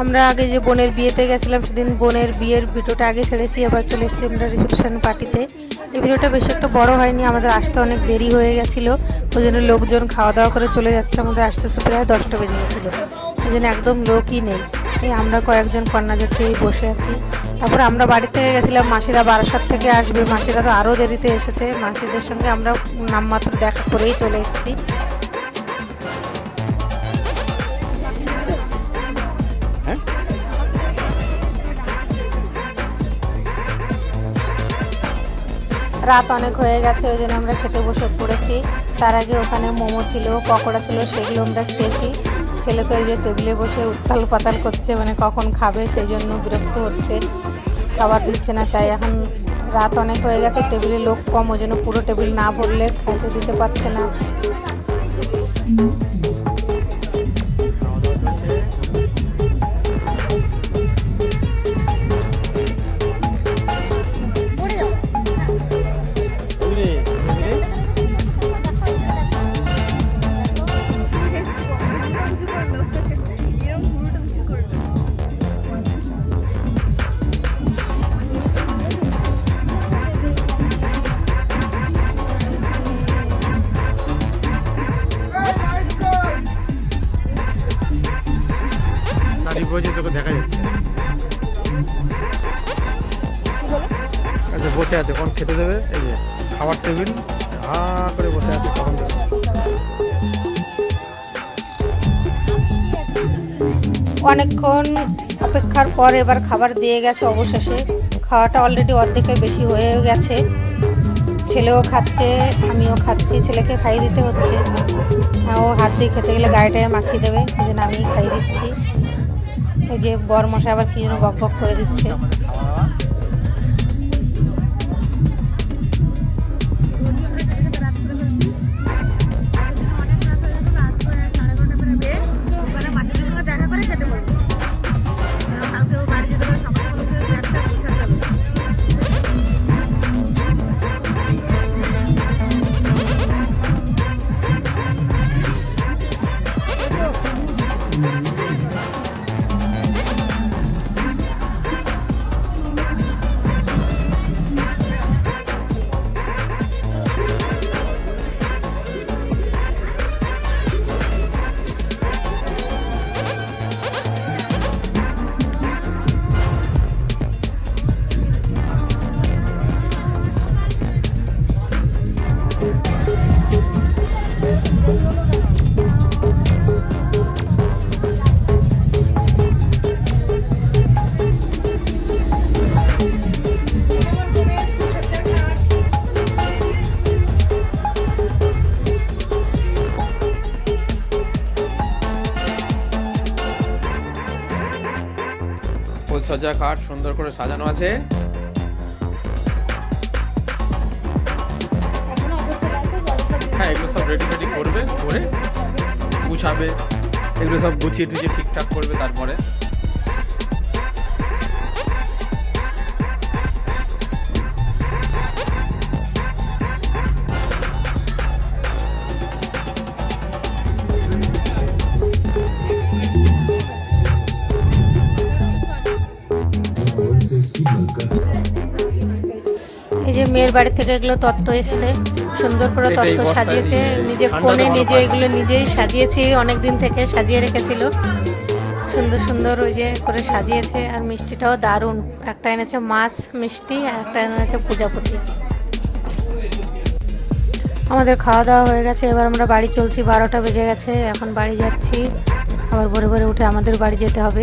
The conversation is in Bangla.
আমরা আগে যে বোনের বিয়েতে গেছিলাম, সেদিন বোনের বিয়ের ভিডিওটা আগে ছেড়েছি, আবার চলে এসেছি আমরা রিসেপশন পার্টিতে এই ভিডিওটা বেশি একটা বড় হয়নি, আমাদের আসতে অনেক দেরি হয়ে গেছিল, ওই জন্য লোকজন খাওয়া দাওয়া করে চলে যাচ্ছে, আমাদের আসতে আসতে প্রায় দশটা বেজে গেছিল। ওই জন্য একদম লোকই নেই। এই আমরা কয়েকজন কন্যাযাত্রী বসে আছি। তারপর আমরা বাড়ি থেকে গেছিলাম, মাসিরা বারাসাত থেকে আসবে, মাসিরা তো আরও দেরিতে এসেছে, মাসিদের সঙ্গে আমরা নামমাত্র দেখা করেই চলে এসেছি। রাত অনেক হয়ে গেছে, ওই জন্য আমরা খেতে বসে পড়েছি। তার আগে ওখানে মোমো ছিল, পকোড়া ছিল, সেগুলো আমরা খেয়েছি। ছেলে তো এই যে টেবিলে বসে উত্তাল পাতাল করছে মানে কখন খাবে, সেই জন্য বিরক্ত হচ্ছে। খাবার দিচ্ছে না, তাই এখন রাত অনেক হয়ে গেছে, টেবিলে লোক কম, ওই জন্য পুরো টেবিল না ভরলে খাইতে দিতে পারছে না। দাদি তোকে দেখা যাচ্ছে। আচ্ছা বসে আছে কোন খেতে দেবে? এই যে, খাবার টেবিল, হা করে বসে আছে, কখন অনেকক্ষণ অপেক্ষার পর এবার খাবার দিয়ে গেছে অবশেষে। খাওয়াটা অলরেডি অর্ধেকের বেশি হয়ে গেছে। ছেলেও খাচ্ছে, আমিও খাচ্ছি, ছেলেকে খাইয়ে দিতে হচ্ছে। আর ও হাত দিয়ে খেতে গেলে গায়েটায় মাখিয়ে দেবে এই জন্য আমি খাইয়ে দিচ্ছি। যে বর মশাই আবার কি যেন বক বক করে দিচ্ছে। ফুলসজ্জা খাট সুন্দর করে সাজানো আছে। হ্যাঁ এগুলো সব রেডি রেডি করবে, করে গুছাবে। এগুলো সব গুছিয়ে টুছিয়ে ঠিকঠাক করবে তারপরে। মেয়ের বাড়ি থেকে এগুলো তত্ত্ব এসছে। সুন্দর করে তত্ত্ব সাজিয়েছে। নিজে কোণে নিজে এগুলো নিজেই সাজিয়েছি অনেক দিন থেকে সাজিয়ে রেখেছিল। সুন্দর সুন্দর ওই যে করে সাজিয়েছে। আর মিষ্টিটাও দারুণ। একটা এনেছে মাছ মিষ্টি আর একটা এনেছে পূজাপতি। আমাদের খাওয়া দাওয়া হয়ে গেছে। এবার আমরা বাড়ি চলছি বারোটা বেজে গেছে। এখন বাড়ি যাচ্ছি। আবার ভোরে ভোরে উঠে আমাদের বাড়ি যেতে হবে।